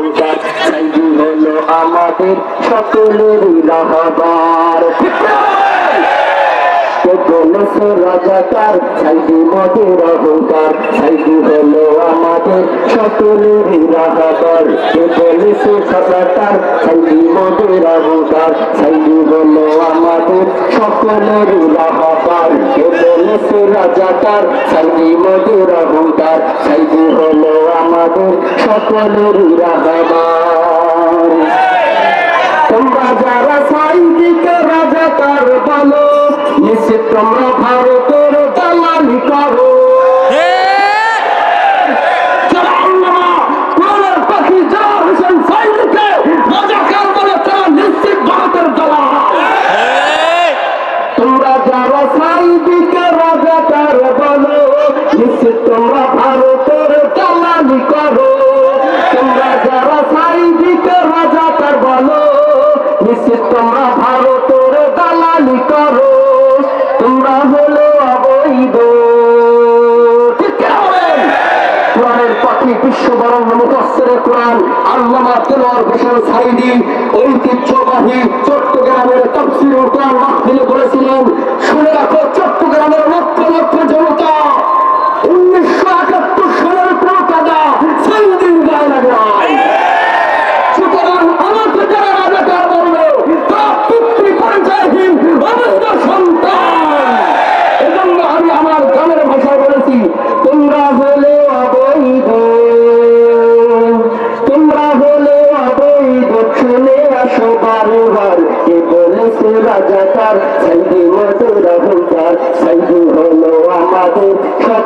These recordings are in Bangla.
অহংকার সাইদি হলো আমাদের সকলেরই রাহবার। রাজাকার সাইদি মদের অহংকার আমাদের সকলেরই রাহাবার। বলেছে সাজাকার সাইদি মদের অহংকার সাইদি হলো রাজাকার সাইদি মদের অহংকার সাইদি হলো আমাদের রাজাবার তোমরা যারা সাইদিকে রাজা তার বলো নিশ্চিত তোমরা নিশ্চিত তোমরা ভারতের দালালি করো। তোমরা হলো অবৈধ। ঐতিহ্যবাহী চট্টগ্রামের তফসিল কোরআন মাহফিলে বলেছিলেন, শুনে রাখো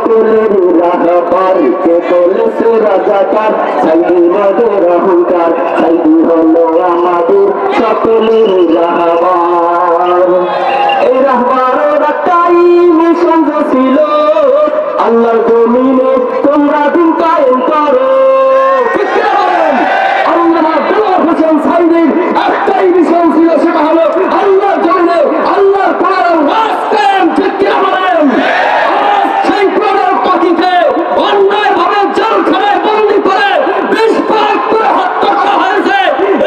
সকলের রাহবার। ছিল জমিনে তোমরা দিন কায়েম করো ঠিক কি না বলেন? আল্লামা দেলোয়ার হোসেন সাইদির একটাই মিশন ছিল সেটা হলো আল্লাহর জমিনে আল্লাহর কোরআন ওয়াজ কায়েম ঠিক কি না বলেন? আজ সেই কোরআনের পাখিকে অন্যায়ভাবে জেলখানায় বন্দী করে বিস্ফোরক করে হত্যা করা হয়েছে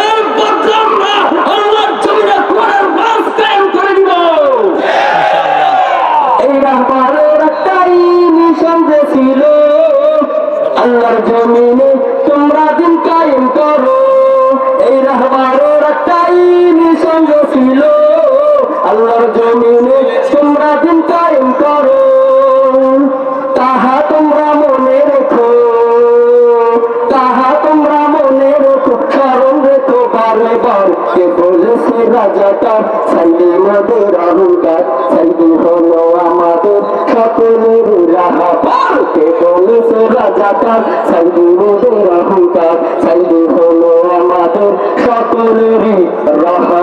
এর বদলে আমরা আল্লাহর জমিনে কোরআন ওয়াজ কায়েম করে দিব রাহবারের একটাই মিশন যে ছিল আল্লাহর জমিনে আমাকে বলেছে রাজাটা সাইনি মোদের অহংকার সাইনি হলো আমাদের সকলের রাহাবার। কে বলেছে রাজাটা সাইনি মোদের অহংকার সাইনি হলো আমাদের সকলেরই রাহা